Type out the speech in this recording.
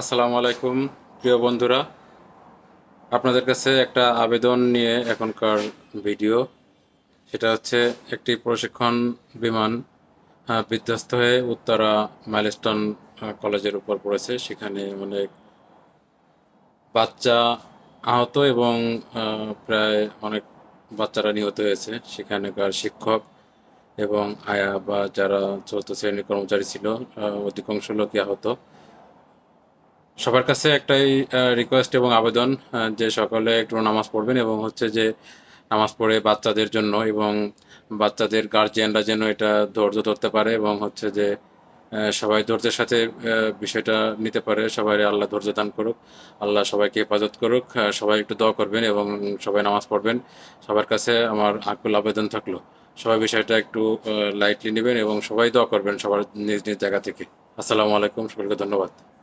আসসালামু আলাইকুম, প্রিয় বন্ধুরা। আপনাদের কাছে একটা আবেদন নিয়ে এখনকার ভিডিও। সেটা হচ্ছে একটি প্রশিক্ষণ বিমান বিধ্বস্ত হয়ে উত্তরা মাইলস্টোন কলেজের উপর পড়েছে। সেখানে অনেক বাচ্চা আহত এবং প্রায় অনেক বাচ্চারা নিহত হয়েছে। সেখানকার শিক্ষক এবং আয়া বা যারা চতুর্থ শ্রেণির কর্মচারী ছিল অধিকাংশ লোকই আহত। সবার কাছে একটাই রিকোয়েস্ট এবং আবেদন যে সকলে একটু নামাজ পড়বেন এবং হচ্ছে যে নামাজ পড়ে বাচ্চাদের জন্য এবং বাচ্চাদের গার্জিয়ানরা যেন এটা ধৈর্য ধরতে পারে এবং হচ্ছে যে সবাই ধৈর্যের সাথে বিষয়টা নিতে পারে। সবাই আল্লাহ ধৈর্য দান করুক, আল্লাহ সবাইকে হেফাজত করুক সবাই একটু দোয়া করবেন এবং সবাই নামাজ পড়বেন। সবার কাছে আমার আকুল আবেদন থাকল। সবাই বিষয়টা একটু লাইটলি নেবেন এবং সবাই দোয়া করবেন সবার নিজ নিজ জায়গা থেকে। আসসালামু আলাইকুম সকলকে ধন্যবাদ।